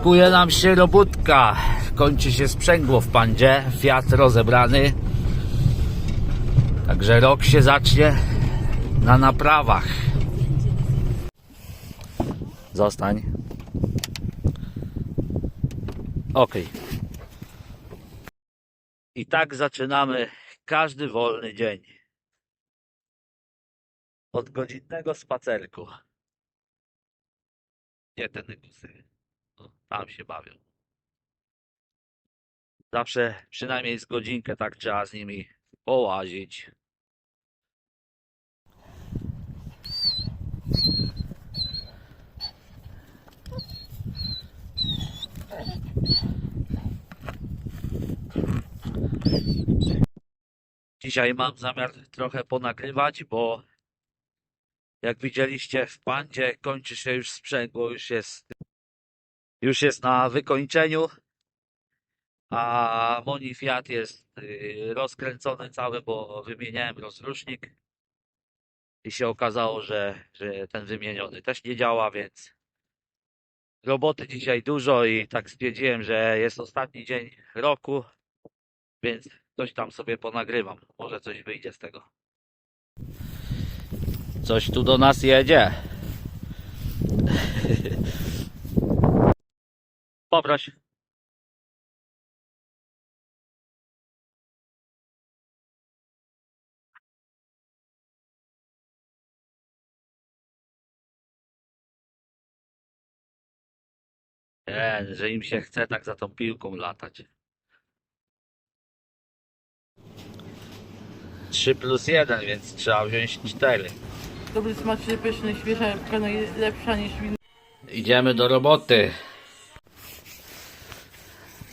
Szykuje nam się robótka. Kończy się sprzęgło w pandzie. Fiat rozebrany. Także rok się zacznie na naprawach. Zostań. Ok. I tak zaczynamy każdy wolny dzień. Od godzinnego spacerku. Gdzie te nygusy? Tam się bawią. Zawsze przynajmniej z godzinkę tak trzeba z nimi połazić. Dzisiaj mam zamiar trochę ponagrywać, bo jak widzieliście w pandzie kończy się już sprzęgło, już jest już jest na wykończeniu, a Moni Fiat jest y, rozkręcony cały, bo wymieniałem rozrusznik i się okazało, że, że ten wymieniony też nie działa, więc roboty dzisiaj dużo i tak stwierdziłem, że jest ostatni dzień roku, więc coś tam sobie ponagrywam. Może coś wyjdzie z tego. Coś tu do nas jedzie. Poproś. Nie, że im się chce tak za tą piłką latać. 3 plus 1, więc trzeba wziąć 4. Dobry, smaczny, pyszny, świeża jabłka najlepsza niż wino. Idziemy do roboty.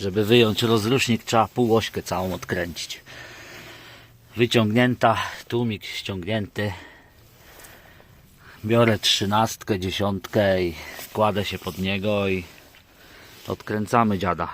Żeby wyjąć rozrusznik, trzeba półośkę całą odkręcić. Wyciągnięta, tłumik ściągnięty. Biorę trzynastkę, dziesiątkę i kładę się pod niego i odkręcamy dziada.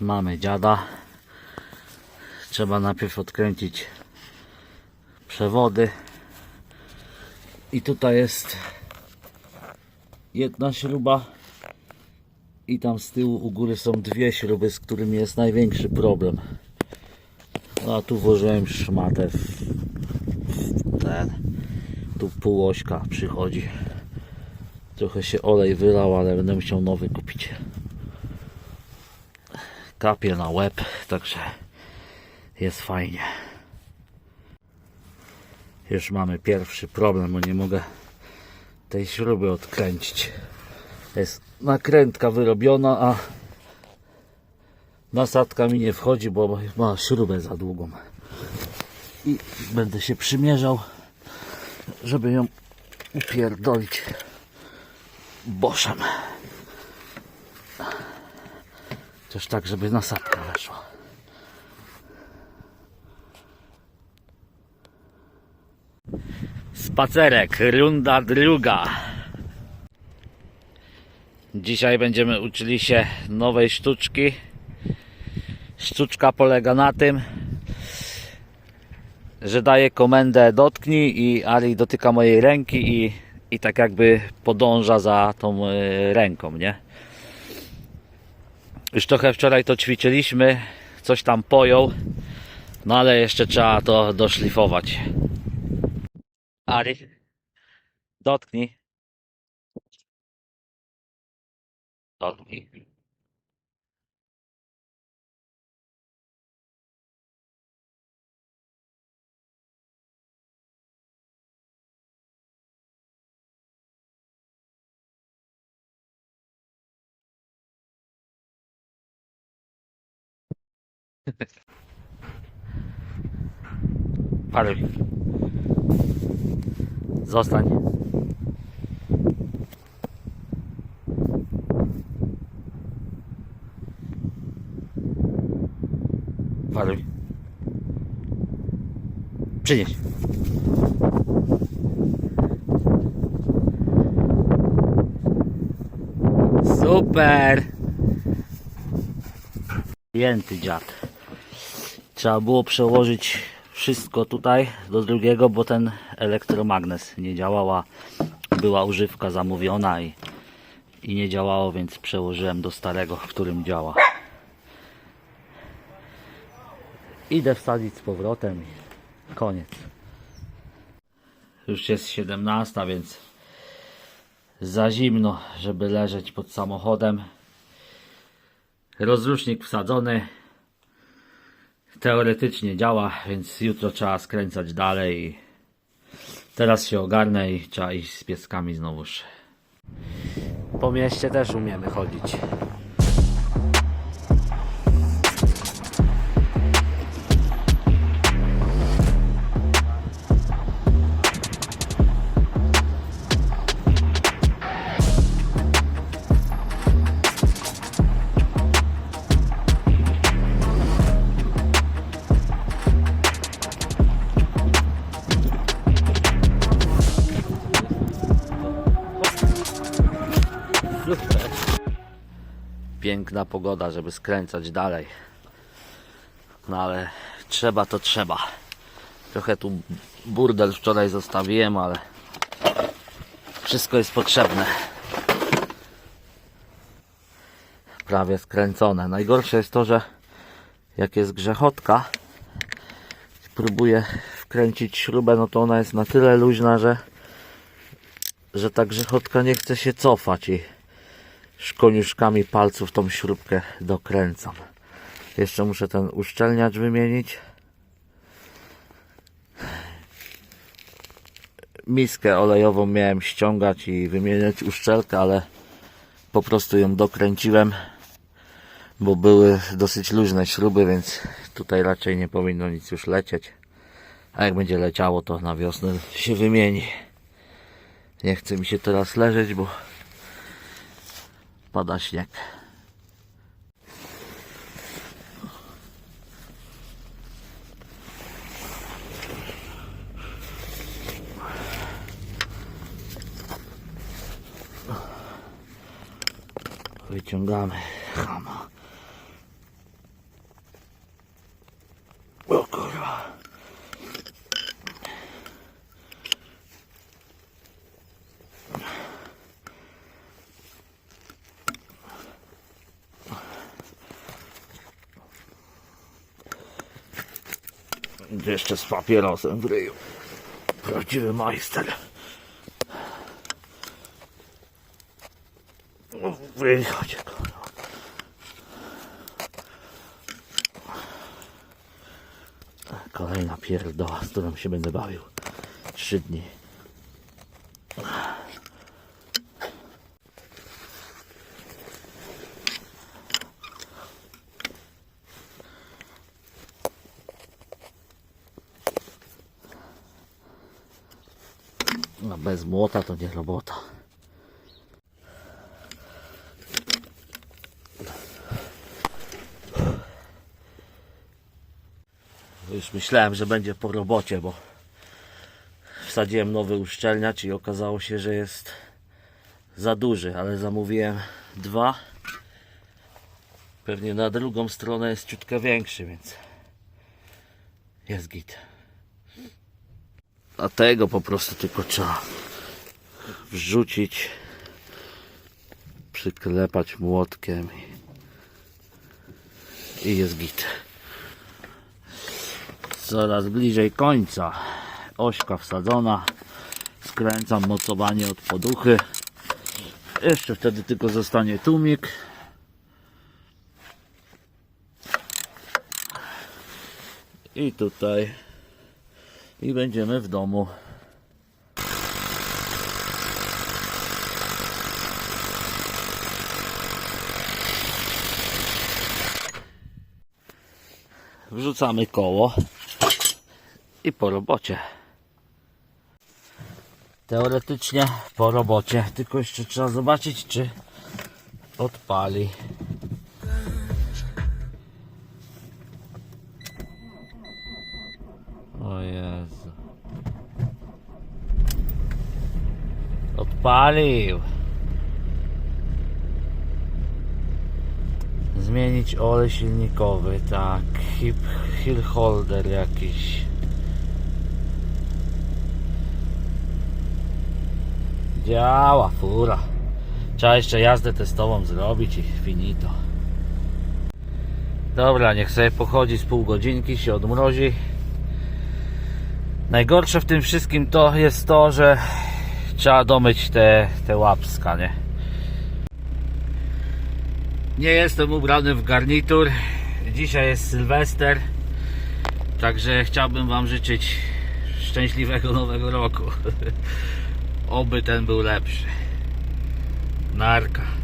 Mamy dziada. Trzeba najpierw odkręcić przewody. I tutaj jest jedna śruba. I tam z tyłu u góry są dwie śruby, z którymi jest największy problem. No a tu włożyłem szmatę w, ten. Tu półośka przychodzi. Trochę się olej wylał, ale będę musiał nowy kupić kapie na łeb, także jest fajnie. Już mamy pierwszy problem, bo nie mogę tej śruby odkręcić. Jest nakrętka wyrobiona, a nasadka mi nie wchodzi, bo ma śrubę za długą. I będę się przymierzał, żeby ją upierdolić boszem. Też tak, żeby nasadka weszła. Spacerek, runda druga. Dzisiaj będziemy uczyli się nowej sztuczki. Sztuczka polega na tym, że daję komendę dotknij i Ali dotyka mojej ręki i, i tak jakby podąża za tą y, ręką, nie? Już trochę wczoraj to ćwiczyliśmy, coś tam pojął, no ale jeszcze trzeba to doszlifować. Ari, dotknij. Dotknij. Paruj. Zostań. Waruj. Przynieś. Super! Jęty dziad. Trzeba było przełożyć wszystko tutaj do drugiego, bo ten elektromagnes nie działała. Była używka zamówiona i, i nie działało, więc przełożyłem do starego, w którym działa. Idę wsadzić z powrotem i koniec. Już jest 17, więc za zimno, żeby leżeć pod samochodem. Rozrusznik wsadzony. Teoretycznie działa, więc jutro trzeba skręcać dalej. Teraz się ogarnę i trzeba iść z pieskami znowuż. Po mieście też umiemy chodzić. Piękna pogoda, żeby skręcać dalej. No ale trzeba to trzeba. Trochę tu burdel wczoraj zostawiłem, ale wszystko jest potrzebne. Prawie skręcone. Najgorsze jest to, że jak jest grzechotka, próbuję wkręcić śrubę, no to ona jest na tyle luźna, że że ta grzechotka nie chce się cofać i szkoniuszkami palców tą śrubkę dokręcam. Jeszcze muszę ten uszczelniacz wymienić. Miskę olejową miałem ściągać i wymieniać uszczelkę, ale po prostu ją dokręciłem, bo były dosyć luźne śruby, więc tutaj raczej nie powinno nic już lecieć. A jak będzie leciało, to na wiosnę się wymieni. Nie chce mi się teraz leżeć, bo pada śnieg. Wyciągamy chama. Jeszcze z papierosem w ryju. Prawdziwy majster. Wychodź. Kolejna pierdoła, z którą się będę bawił. Trzy dni. No bez młota to nie robota. Już myślałem, że będzie po robocie, bo wsadziłem nowy uszczelniacz i okazało się, że jest za duży, ale zamówiłem dwa. Pewnie na drugą stronę jest ciutkę większy, więc jest git. A tego po prostu tylko trzeba wrzucić, przyklepać młotkiem i, i jest git. Coraz bliżej końca. Ośka wsadzona. Skręcam mocowanie od poduchy. Jeszcze wtedy tylko zostanie tłumik. I tutaj. I będziemy w domu. Wrzucamy koło i po robocie. Teoretycznie po robocie, tylko jeszcze trzeba zobaczyć, czy odpali. Paliw. Zmienić olej silnikowy, tak. Hip, hill holder jakiś. Działa fura. Trzeba jeszcze jazdę testową zrobić i finito. Dobra, niech sobie pochodzi z pół godzinki, się odmrozi. Najgorsze w tym wszystkim to jest to, że trzeba domyć te, te łapska, nie? Nie jestem ubrany w garnitur. Dzisiaj jest Sylwester. Także chciałbym Wam życzyć szczęśliwego nowego roku. Oby ten był lepszy. Narka.